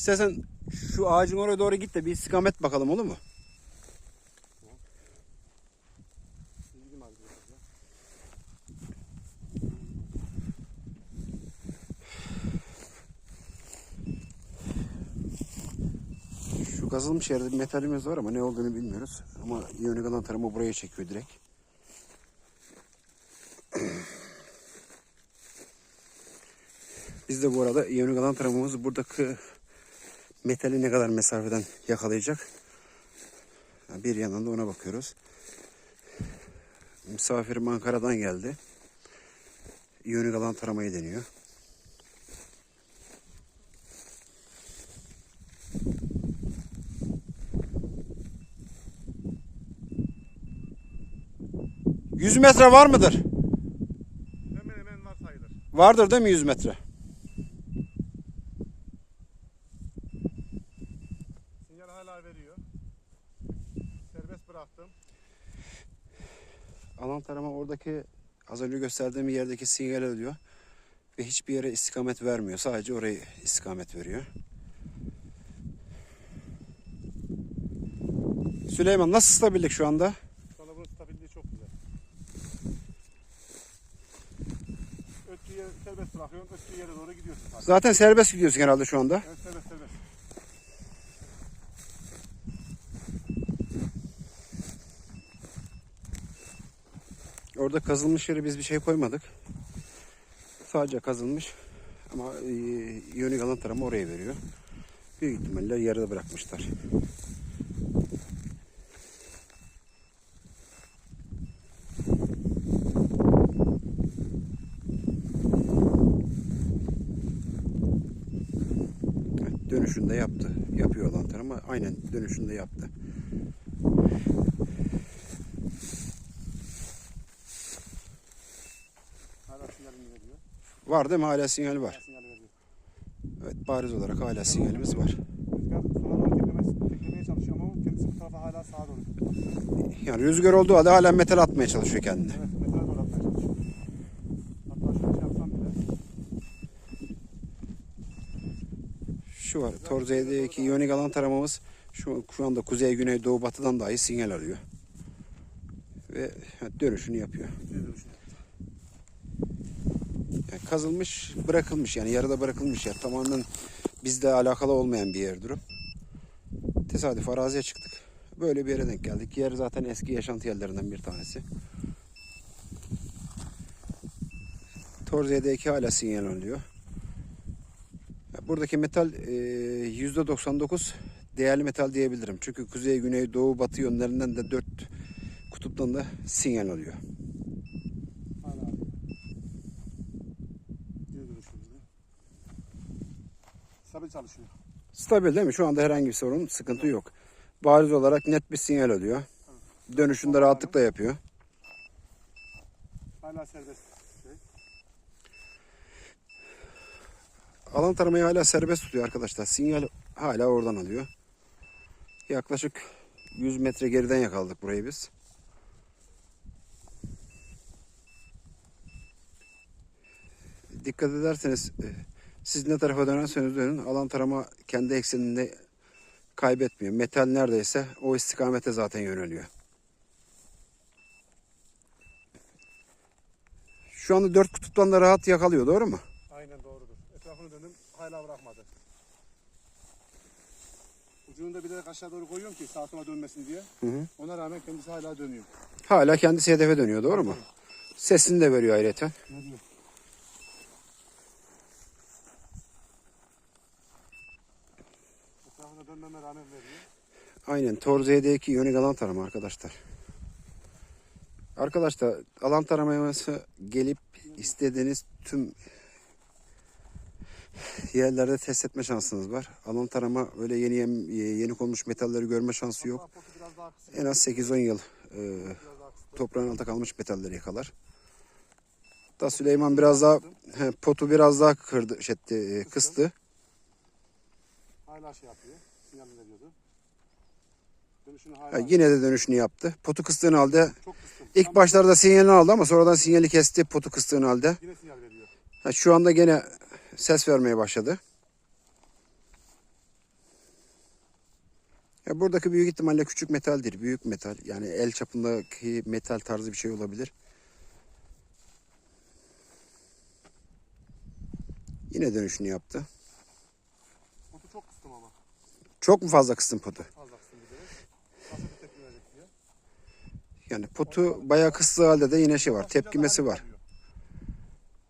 İstersen şu ağacın oraya doğru git de bir istikamet bakalım olur mu? Şu kazılmış yerde bir metalimiz var ama ne olduğunu bilmiyoruz. Ama iyonik alan tarımı buraya çekiyor direkt. Biz de bu arada iyonik alan tarımımız buradaki metali ne kadar mesafeden yakalayacak. Bir yandan da ona bakıyoruz. Misafirim Ankara'dan geldi. İyonik alan taramayı deniyor. Yüz metre var mıdır? Hemen hemen var sayılır. Vardır değil mi 100 metre? Sinyal hala veriyor. Serbest bıraktım. Alan tarama oradaki az önce gösterdiğim yerdeki sinyal alıyor. Ve hiçbir yere istikamet vermiyor. Sadece oraya istikamet veriyor. Süleyman nasıl stabillik şu anda? Şu anda bunun stabilliği çok güzel. Ötüye serbest bırakıyorsun, ötüye yere doğru gidiyorsun. zaten. Zaten serbest gidiyorsun herhalde şu anda. Evet serbest serbest. Orada kazılmış yere biz bir şey koymadık. Sadece kazılmış. Ama e, iyonik alan tarama oraya veriyor. Büyük ihtimalle yarıda bırakmışlar. Dönüşünde yaptı. Yapıyor alan tarama. Aynen dönüşünde yaptı. Hala sinyalini veriyor. Var değil mi? Hala sinyal var. Evet bariz olarak hala sinyalimiz var. Yani rüzgar olduğu halde hala metal atmaya çalışıyor. Evet şöyle şey. Şu var. Torze'deki iyonik alan taramamız şu, şu anda kuzey, güney, doğu, batıdan dahi sinyal alıyor. Ve dönüşünü yapıyor. Dönüşüyor. Yani kazılmış, bırakılmış yani yarıda bırakılmış yer. Tamamen bizle alakalı olmayan bir yer durum. Tesadüf araziye çıktık. Böyle bir yere denk geldik. Yer zaten eski yaşantı yerlerinden bir tanesi. Torze'deki hala sinyal alıyor. Ya Buradaki metal e, %99 değerli metal diyebilirim. Çünkü kuzey, güney, doğu, batı yönlerinden de dört kutuptan da sinyal alıyor. Stabil çalışıyor. Stabil değil mi? Şu anda herhangi bir sorun, sıkıntı yok. Bariz olarak net bir sinyal alıyor. Dönüşünde rahatlıkla yapıyor. Hala serbest. Şey. Alan taramayı hala serbest tutuyor arkadaşlar. Sinyal hala oradan alıyor. Yaklaşık 100 metre geriden yakaladık burayı biz. Dikkat ederseniz e, siz ne tarafa dönerseniz dönün alan tarama kendi ekseninde kaybetmiyor. Metal neredeyse o istikamete zaten yöneliyor. Şu anda dört kutuptan da rahat yakalıyor doğru mu? Aynen doğrudur. Etrafını döndüm hala bırakmadı. Ucunu da bilerek aşağı doğru koyuyorum ki sağa sola dönmesin diye. Hı hı. Ona rağmen kendisi hala dönüyor. Hala kendisi hedefe dönüyor doğru mu? Sesini de veriyor ayrıca. Ne diyor? Etrafına dönmeme rağmen veriyor. Aynen Torze'deki yönik alan tarama arkadaşlar. Arkadaşlar alan taraması gelip istediğiniz tüm yerlerde test etme şansınız var. Alan tarama öyle yeni yeni, konmuş metalleri görme şansı yok. En az 8-10 yıl e, toprağın altında kalmış metalleri yakalar. Da Süleyman biraz daha he, potu biraz daha kırdı, şey, e, kıstı. Hala şey yapıyor. Sinyalini veriyordu. Ha, yine de dönüşünü yaptı. Potu kıstığın halde ilk başlarda sinyalini aldı ama sonradan sinyali kesti potu kıstığın halde. Yine sinyal veriyor. Ha, şu anda gene ses vermeye başladı. Ya buradaki büyük ihtimalle küçük metaldir. Büyük metal. Yani el çapındaki metal tarzı bir şey olabilir. Yine dönüşünü yaptı. Botu çok kıstım ama. Çok mu fazla kıstın potu? Fazla kıstım bir de. Nasıl bir tepki verecek diye. Yani potu bayağı kıstığı halde de yine şey var. Tepkimesi var.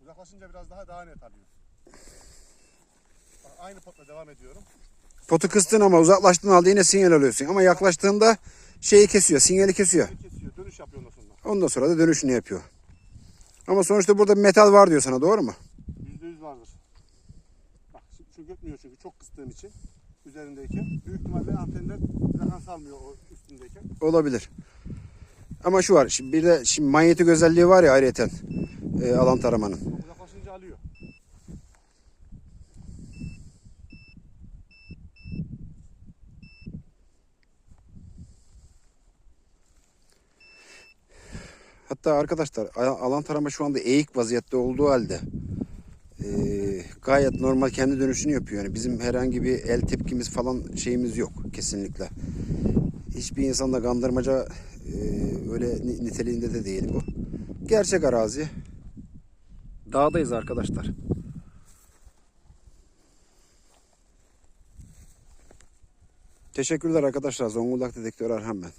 Uzaklaşınca biraz daha daha net alıyor. Aynı potla devam ediyorum. Potu kıstın ama uzaklaştığın halde yine sinyal alıyorsun. Ama yaklaştığında şeyi kesiyor. Sinyali kesiyor. Kesiyor. Dönüş yapıyor ondan sonra. Ondan sonra da dönüşünü yapıyor. Ama sonuçta burada bir metal var diyor sana doğru mu? Yüzde yüz vardır. Bak şu, götmüyor çünkü çok kıstığım için üzerindeyken. Büyük ihtimalle antenler frekans almıyor o üstündeyken. Olabilir. Ama şu var. Şimdi bir de şimdi manyetik özelliği var ya ayrıyeten e, alan taramanın. Ama Uzaklaşınca alıyor. Hatta arkadaşlar alan tarama şu anda eğik vaziyette olduğu halde e, gayet normal kendi dönüşünü yapıyor. Yani bizim herhangi bir el tepkimiz falan şeyimiz yok kesinlikle. Hiçbir insanla kandırmaca öyle ni- niteliğinde de değil bu. Gerçek arazi. Dağdayız arkadaşlar. Teşekkürler arkadaşlar. Zonguldak Dedektör Erhan ben.